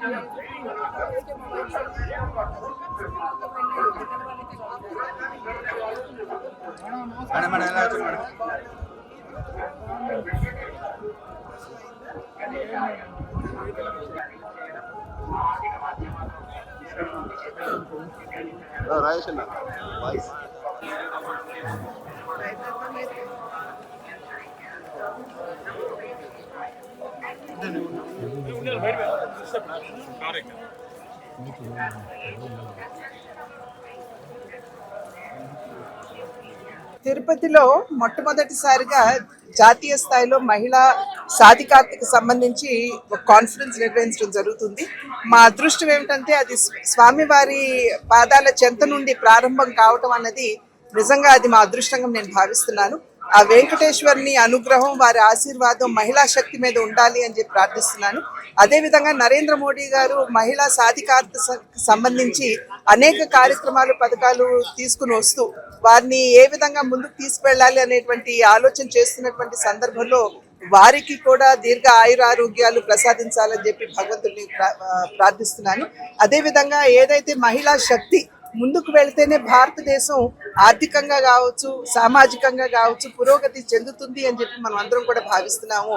Madam madam எல்லாம் வச்சு madam Rajesh అన్న వాయిస్ Thank you. తిరుపతిలో మొట్టమొదటిసారిగా జాతీయ స్థాయిలో మహిళా సాధికారతకు సంబంధించి ఒక కాన్ఫరెన్స్ నిర్వహించడం జరుగుతుంది. మా అదృష్టం ఏమిటంటే అది స్వామివారి పాదాల చెంత నుండి ప్రారంభం కావటం అన్నది నిజంగా అది మా అదృష్టంగా నేను భావిస్తున్నాను. ఆ వెంకటేశ్వరుని అనుగ్రహం వారి ఆశీర్వాదం మహిళా శక్తి మీద ఉండాలి అని చెప్పి ప్రార్థిస్తున్నాను. అదేవిధంగా నరేంద్ర మోడీ గారు మహిళా సాధికారత సంబంధించి అనేక కార్యక్రమాలు పథకాలు తీసుకుని వస్తూ వారిని ఏ విధంగా ముందుకు తీసుకెళ్ళాలి అనేటువంటి ఆలోచన చేస్తున్నటువంటి సందర్భంలో వారికి కూడా దీర్ఘ ఆయుర ఆరోగ్యాలు ప్రసాదించాలని చెప్పి భగవంతుడిని ప్రా- ప్రార్థిస్తున్నాను. అదేవిధంగా ఏదైతే మహిళా శక్తి ముందుకు వెళ్తేనే భారతదేశం ఆర్థికంగా కావచ్చు సామాజికంగా కావచ్చు పురోగతి చెందుతుంది అని చెప్పి మనం అందరం కూడా భావిస్తున్నాము.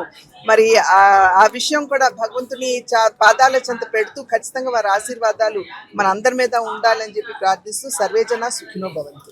మరి ఆ విషయం కూడా భగవంతుని పాదాల చెంత పెడుతూ ఖచ్చితంగా వారి ఆశీర్వాదాలు మన అందరి మీద ఉండాలని చెప్పి ప్రార్థిస్తూ సర్వేజన సుఖినో భవంతు.